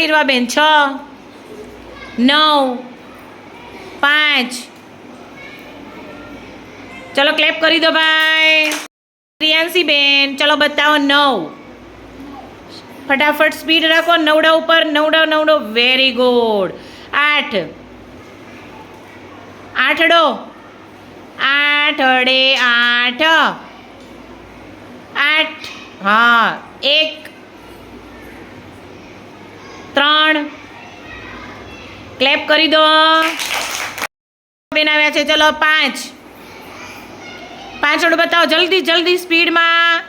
હીરવાબેન, છ, નવ, પાંચ. ચલો ક્લેપ કરી દો ભાઈ. પ્રિયાંશી બેન ચલો બતાવો નવ. ફટાફટ સ્પીડ રાખો, નવડા ઉપર નવડા, નવડો વેરી ગુડ આઠ. આઠડો. આઠડે આઠ. આઠ. હા, એક. ત્રણ. ક્લેપ કરી દો. બેન આવ્યા છે, ચલો પાંચ. પાંચડો બતાવો, જલ્દી જલ્દી સ્પીડમાં.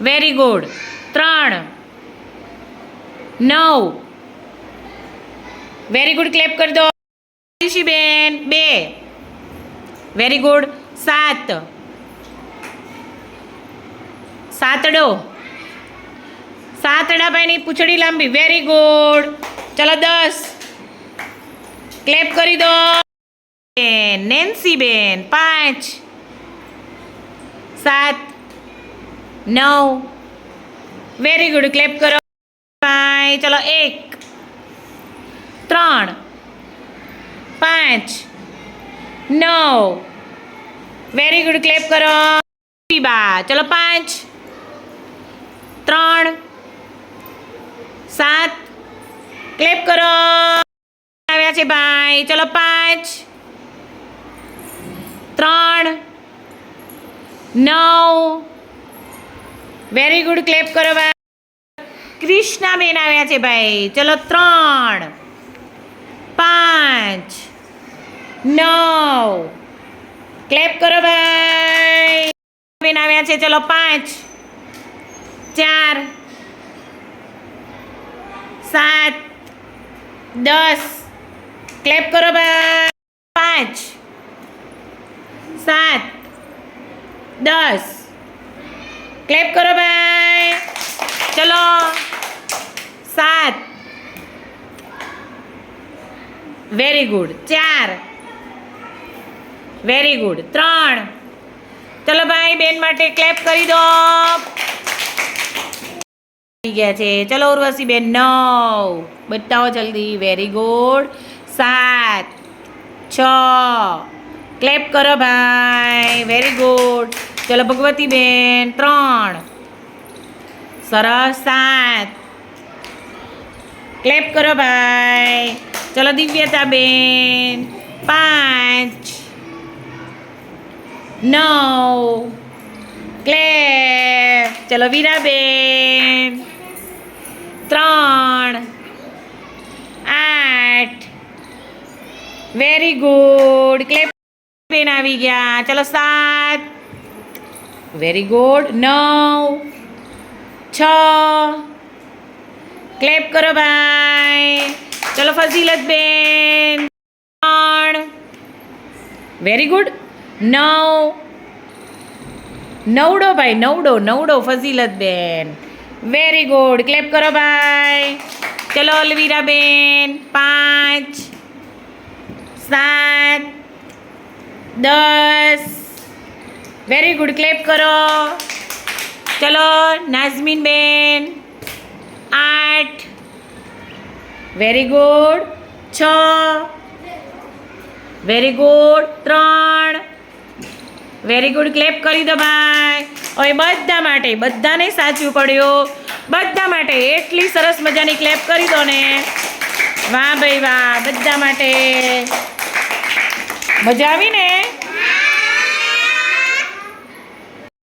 વેરી ગુડ ત્રણ. નવ. વેરી ગુડ ક્લેપ કરી દો. બેન, બે. વેરી ગુડ સાત. સાતડો. સાતડા અડાભાઈની પૂછડી લાંબી. વેરી ગુડ ચલો દસ. ક્લેપ કરી દો. બેન નેન્સી બેન પાંચ. સાત. નવ. વેરી ગુડ ક્લેપ કરો. ભાઈ ચલો એક. ત્રણ. પાંચ. નવ. વેરી ગુડ ક્લેપ કરો. બા. ચલો પાંચ. ત્રણ. સાત. ક્લેપ કરો. આવ્યા છે ભાઈ. ચલો પાંચ. ત્રણ. નવ. વેરી ગુડ ક્લેપ કરો ભાઈ. કૃષ્ણાબેન આવ્યા છે ભાઈ. ચલો ત્રણ. પાંચ. નવ. ક્લેપ કરો ભાઈ. બેન આવ્યા છે. ચલો પાંચ. ચાર. સાત, દસ. ક્લેપ કરો ભાઈ પાંચ. સાત, દસ. ક્લેપ કરો ભાઈ. ચલો. સાત. વેરી ગુડ ચાર. વેરી ગુડ ત્રણ. ચલો ભાઈ, બેન માટે ક્લેપ કરી દો. ગયા છે. ચલો ઉર્વશી બેન નવ. બતાવો જલ્દી. વેરી ગુડ સાત. છ. ક્લેપ કરો ભાઈ. વેરી ગુડ ચલો ભગવતી બેન ત્રણ. સરસ. સાત. ક્લેપ કરો ભાઈ. ચલો દિવ્યતા બેન પાંચ. નવ. ક્લેપ ચલો વીરાબેન. ત્રણ, આઠ. વેરી ગુડ ક્લેપ બેન આવી ગયા. ચલો સાત. વેરી ગુડ નવ. છ. ક્લેપ કરો ભાઈ. ચલો ફઝીલત બેન. ત્રણ. વેરી ગુડ નવ. નવડો ભાઈ, નવડો નવડો ફઝીલત બેન. વેરી ગુડ ક્લેપ કરો, ભાઈ. ચલો અલવીરા બેન પાંચ, સાત, દસ. વેરી ગુડ ક્લેપ કરો. ચલો નાઝમીન બેન આઠ. વેરી ગુડ છ. વેરી ગુડ ત્રણ. વેરી ગુડ ક્લેપ કરી દો, ભાઈ. હવે બધા માટે, બધાને સાચું પડ્યું. બધા માટે એટલી સરસ મજાની ક્લેપ કરી દો ને. વાહ ભાઈ વાહ, બધા માટે. મજા આવી ને?